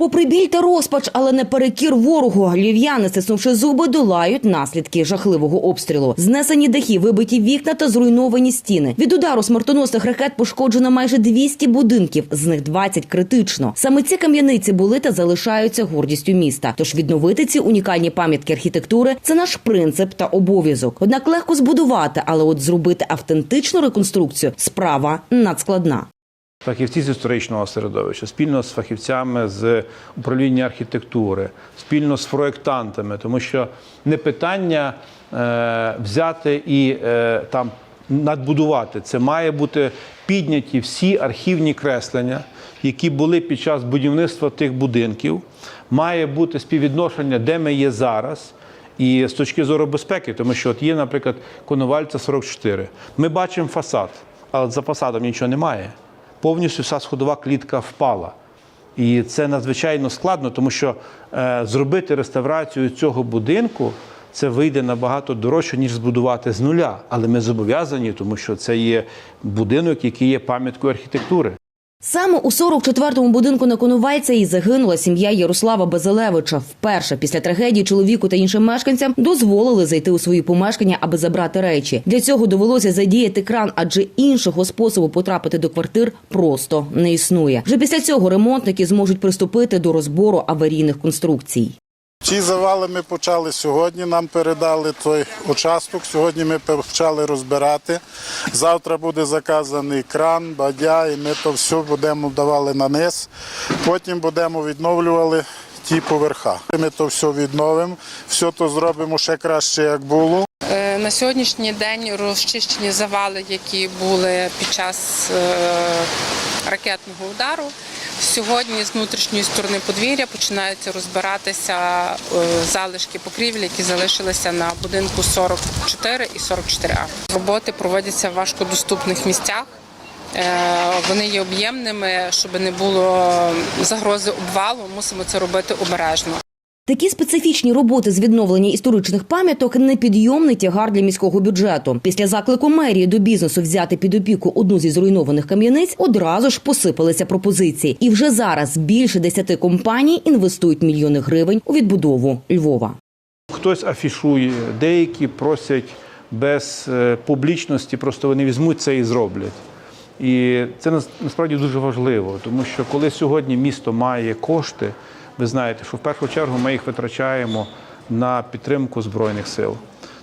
Попри біль та розпач, але не перекір ворогу, львів'яни, стиснувши зуби, долають наслідки жахливого обстрілу. Знесені дахи, вибиті вікна та зруйновані стіни. Від удару смертоносних ракет пошкоджено майже 200 будинків, з них 20 критично. Саме ці кам'яниці були та залишаються гордістю міста. Тож відновити ці унікальні пам'ятки архітектури це наш принцип та обов'язок. Однак легко збудувати, але от зробити автентичну реконструкцію справа надскладна. Фахівці з історичного середовища, спільно з фахівцями з управління архітектури, спільно з проєктантами, тому що не питання е, взяти і е, там надбудувати. Це має бути підняті всі архівні креслення, які були під час будівництва тих будинків. Має бути співвідношення, де ми є зараз. І з точки зору безпеки, тому що от є, наприклад, Коновальця 44. Ми бачимо фасад, але за фасадом нічого немає. Повністю вся сходова клітка впала. І це надзвичайно складно, тому що е, зробити реставрацію цього будинку це вийде набагато дорожче, ніж збудувати з нуля. Але ми зобов'язані, тому що це є будинок, який є пам'яткою архітектури. Саме у 44-му будинку на Коновальця і загинула сім'я Ярослава Базилевича. Вперше після трагедії чоловіку та іншим мешканцям дозволили зайти у свої помешкання, аби забрати речі. Для цього довелося задіяти кран, адже іншого способу потрапити до квартир просто не існує. Вже після цього ремонтники зможуть приступити до розбору аварійних конструкцій. Ці завали ми почали сьогодні. Нам передали той участок. Сьогодні ми почали розбирати. Завтра буде заказаний кран, бадя, і ми то все будемо давали на низ. Потім будемо відновлювали ті поверха. Ми то все відновимо, все то зробимо ще краще, як було. Е, На сьогоднішній день розчищені завали, які були під час е, ракетного удару. Сьогодні з внутрішньої сторони подвір'я починаються розбиратися е, залишки покрівлі, які залишилися на будинку 44 і 44А. Роботи проводяться в важкодоступних місцях. Е, Вони є об'ємними, щоб не було загрози обвалу. Мусимо це робити обережно. Такі специфічні роботи з відновлення історичних пам'яток непідйомний тягар для міського бюджету. Після заклику мерії до бізнесу взяти під опіку одну зі зруйнованих кам'яниць одразу ж посипалися пропозиції. І вже зараз більше десяти компаній інвестують мільйони гривень у відбудову Львова. Хтось афішує, деякі просять без е, публічності, просто вони візьмуть це і зроблять. І це нас- насправді дуже важливо, тому що коли сьогодні місто має кошти, ви знаєте, що в першу чергу ми їх витрачаємо на підтримку Збройних сил.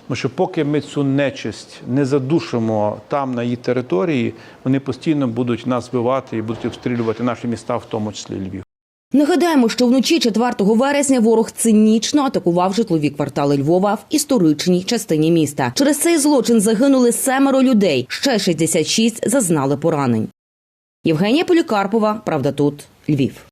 Тому що поки ми цю нечисть не задушимо там, на її території, вони постійно будуть нас вбивати і будуть обстрілювати наші міста, в тому числі Львів. Нагадаємо, що вночі 4 вересня ворог цинічно атакував житлові квартали Львова в історичній частині міста. Через цей злочин загинули семеро людей. Ще 66 зазнали поранень. Євгенія Полікарпова. Правда, тут Львів.